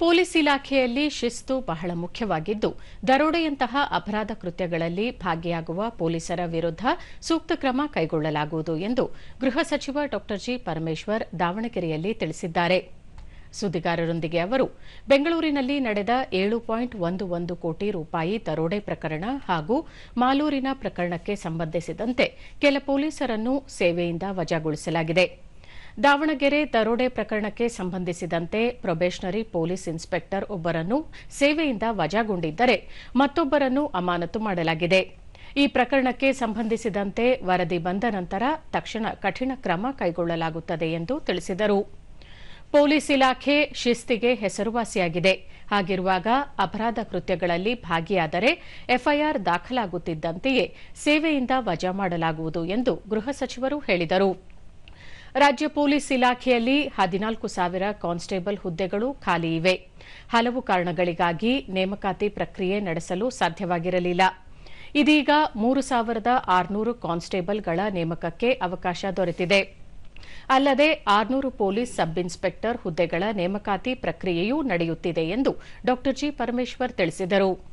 Police ಇಲಾಖೆಯಲ್ಲಿ ಶಿಸ್ತು ಬಹಳ ಮುಖ್ಯವಾಗಿದ್ದು, ದರೋಡೆಯಂತಹ ಅಪರಾಧ ಕೃತ್ಯಗಳಲ್ಲಿ ಭಾಗಿಯಾಗುವ ಪೊಲೀಸರ ವಿರುದ್ಧ ಸೂಕ್ತ ಕ್ರಮ ಕೈಗೊಳ್ಳಲಾಗುವುದು ಎಂದು ಗೃಹ ಸಚಿವ ಡಾ ಜಿ ಪರಮೇಶ್ವರ್ ದಾವಣಗೆರೆಯಲ್ಲಿ ತಿಳಿಸಿದ್ದಾರೆ. ಸುದ್ದಿಗಾರರೊಂದಿಗೆ ಅವರು, ಬೆಂಗಳೂರಿನಲ್ಲಿ ನಡೆದ ಏಳು ಪಾಯಿಂಟ್ ಒಂದು ಒಂದು ಕೋಟಿ ರೂಪಾಯಿ ದರೋಡೆ ಪ್ರಕರಣ ಹಾಗೂ ಮಾಲೂರಿನ ಪ್ರಕರಣಕ್ಕೆ ಸಂಬಂಧಿಸಿದಂತೆ ಕೆಲ ಪೊಲೀಸರನ್ನು ಸೇವೆಯಿಂದ ವಜಾಗೊಳಿಸಲಾಗಿದೆ. ದಾವಣಗೆರೆ ದರೋಡೆ ಪ್ರಕರಣಕ್ಕೆ ಸಂಬಂಧಿಸಿದಂತೆ ಪ್ರೊಬೇಷನರಿ ಪೊಲೀಸ್ ಇನ್ಸ್ಪೆಕ್ಟರ್ ಒಬ್ಬರನ್ನು ಸೇವೆಯಿಂದ ವಜಾಗೊಂಡಿದ್ದರೆ ಮತ್ತೊಬ್ಬರನ್ನು ಅಮಾನತು ಮಾಡಲಾಗಿದೆ. ಈ ಪ್ರಕರಣಕ್ಕೆ ಸಂಬಂಧಿಸಿದಂತೆ ವರದಿ ಬಂದ ನಂತರ ತಕ್ಷಣ ಕಠಿಣ ಕ್ರಮ ಕೈಗೊಳ್ಳಲಾಗುತ್ತದೆ ಎಂದು ತಿಳಿಸಿದರು. ಪೊಲೀಸ್ ಇಲಾಖೆ ಶಿಸ್ತಿಗೆ ಹೆಸರುವಾಸಿಯಾಗಿದೆ. ಹಾಗಿರುವಾಗ ಅಪರಾಧ ಕೃತ್ಯಗಳಲ್ಲಿ ಭಾಗಿಯಾದರೆ ಎಫ್ಐಆರ್ ದಾಖಲಾಗುತ್ತಿದ್ದಂತೆಯೇ ಸೇವೆಯಿಂದ ವಜಾ ಮಾಡಲಾಗುವುದು ಎಂದು ಗೃಹ ಸಚಿವರು ಹೇಳಿದರು. ರಾಜ್ಯ ಪೊಲೀಸ್ ಇಲಾಖೆಯಲ್ಲಿ ಹದಿನಾಲ್ಕು ಸಾವಿರ ಕಾನ್ಸ್ಟೇಬಲ್ ಹುದ್ದೆಗಳು ಖಾಲಿ ಇವೆ. ಹಲವು ಕಾರಣಗಳಿಗಾಗಿ ನೇಮಕಾತಿ ಪ್ರಕ್ರಿಯೆ ನಡೆಸಲು ಸಾಧ್ಯವಾಗಿರಲಿಲ್ಲ. ಇದೀಗ ಮೂರು ಸಾವಿರದ ಆರುನೂರು ಕಾನ್ಸ್ಟೇಬಲ್ಗಳ ನೇಮಕಕ್ಕೆ ಅವಕಾಶ ದೊರೆತಿದೆ. ಅಲ್ಲದೆ ಆರುನೂರು ಪೊಲೀಸ್ ಸಬ್ ಇನ್ಸ್ಪೆಕ್ಟರ್ ಹುದ್ದೆಗಳ ನೇಮಕಾತಿ ಪ್ರಕ್ರಿಯೆಯೂ ನಡೆಯುತ್ತಿದೆ ಎಂದು ಡಾ ಜಿ ಪರಮೇಶ್ವರ್ ತಿಳಿಸಿದರು.